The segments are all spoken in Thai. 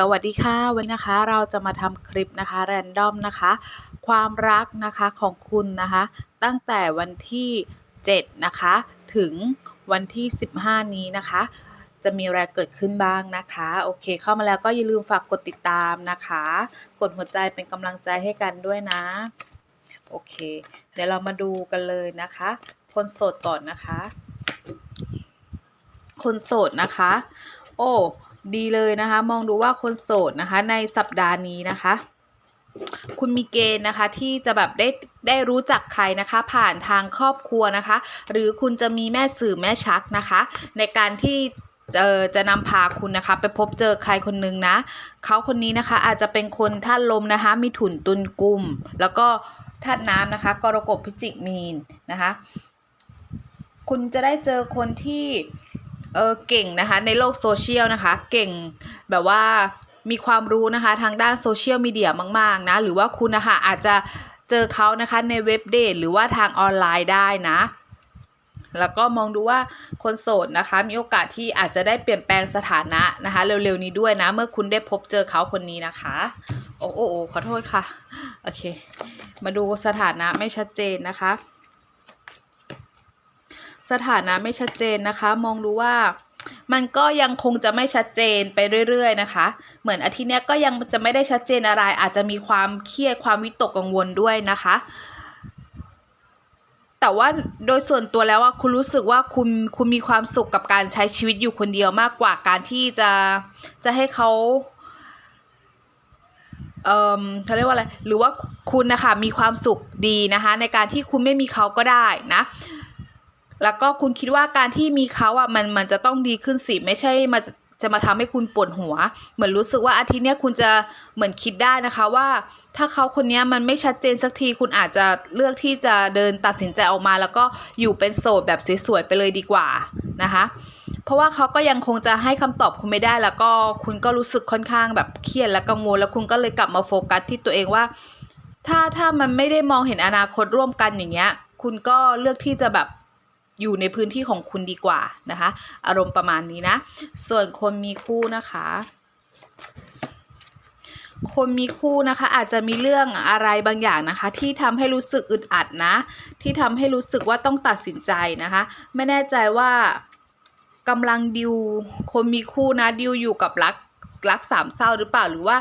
สวัสดีค่ะ วันนี้นะคะเราจะมาทำคลิปนะคะแรนดอมนะคะ ความรักนะคะของคุณนะคะ ตั้งแต่วันที่ 7 นะคะ ถึงวันที่ 15 นี้นะคะ จะมีอะไรเกิดขึ้นบ้างนะคะ โอเค เข้ามาแล้วก็อย่าลืมฝากกดติดตามนะคะ กดหัวใจเป็นกำลังใจให้กันด้วยนะ โอเค เดี๋ยวเรามาดูกันเลยนะคะ คนโสดก่อนนะคะ คนโสดนะคะ โอ้ ดีเลยนะคะ มองดูว่าคนโสดนะคะ ในสัปดาห์นี้นะคะ คุณมีเกณฑ์นะคะที่จะแบบได้ได้รู้จักใครนะคะ ผ่านทางครอบครัวนะคะ หรือคุณจะมีแม่สื่อแม่ชักนะคะ ในการที่เจอจะนำพาคุณนะคะ ไปพบเจอใครคนนึงนะเขาคนนี้นะคะอาจจะเป็นคนธาตุลมนะคะ มีถุนตุนกุมแล้วก็ธาตุน้ำนะคะ กรกฎพิจิกมีนนะคะ คุณจะได้เจอคนที่ เออเก่งนะคะในโลกโซเชียลนะคะ เก่งแบบว่ามีความรู้นะคะทางด้านโซเชียลมีเดียมาก ๆ นะ หรือว่าคุณนะคะอาจจะเจอเขานะคะในเว็บเดทหรือว่าทางออนไลน์ได้นะ แล้วก็มองดูว่าคนโสดนะคะ มีโอกาสที่อาจจะได้เปลี่ยนแปลงสถานะนะคะ เร็ว ๆ นี้ด้วยนะ เมื่อคุณได้พบเจอเขาคนนี้นะคะ โอ้โอ้โอ้ขอโทษค่ะ โอเค มาดูสถานะไม่ชัดเจนนะคะ สถานะไม่ชัดเจนนะคะ มองดูว่ามันก็ยังคงจะไม่ชัดเจนไปเรื่อย ๆ นะคะ เหมือนอาทิตย์เนี้ยก็ยังจะไม่ได้ชัดเจนอะไร อาจจะมีความเครียดความวิตกกังวลด้วยนะคะ แต่ว่าโดยส่วนตัวแล้วว่าคุณรู้สึกว่าคุณคุณมีความสุขกับการใช้ชีวิตอยู่คนเดียวมากกว่าการที่จะจะให้เขาเอ่อเขาเรียกว่าอะไร หรือว่าคุณนะคะมีความสุขดีนะคะ ในการที่คุณไม่มีเขาก็ได้นะ แล้วก็คุณคิดว่าการที่มีเขาอะมันมันจะต้องดีขึ้นสิไม่ใช่มาจะมาทำให้คุณปวดหัว เหมือนรู้สึกว่าอาทิตย์นี้คุณจะเหมือนคิดได้นะคะว่า ถ้าเขาคนนี้มันไม่ชัดเจนสักทีคุณอาจจะเลือกที่จะเดินตัดสินใจออกมา แล้วก็อยู่เป็นโสดแบบสวยๆไปเลยดีกว่านะคะ เพราะว่าเขาก็ยังคงจะให้คำตอบคุณไม่ได้ แล้วก็คุณก็รู้สึกค่อนข้างแบบเครียดและกังวลแล้วคุณก็เลยกลับมาโฟกัสที่ตัวเองว่า ถ้าถ้ามันไม่ได้มองเห็นอนาคตร่วมกันอย่างเงี้ย คุณก็เลือกที่จะแบบ อยู่ในพื้นที่ของคุณดีกว่านะคะ อารมณ์ประมาณนี้นะ ส่วนคนมีคู่นะคะคนมีคู่นะคะอาจจะมีเรื่องอะไรบางอย่างนะคะ ที่ทำให้รู้สึกอึดอัดนะ ที่ทำให้รู้สึกว่าต้องตัดสินใจนะคะ ไม่แน่ใจว่ากำลังดิวคนมีคู่นะดิวอยู่กับรักรักสามเศร้าหรือเปล่าหรือว่า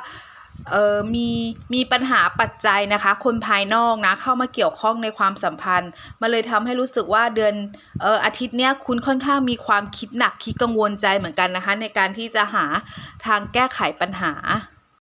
เออมีมีปัญหาปัจจัยนะคะ คนภายนอกนะเข้ามาเกี่ยวข้องในความสัมพันธ์มาเลยทำให้รู้สึกว่าเดือนเอออาทิตย์เนี้ยคุณค่อนข้างมีความคิดหนักคิดกังวลใจเหมือนกันนะคะ ในการที่จะหาทางแก้ไขปัญหา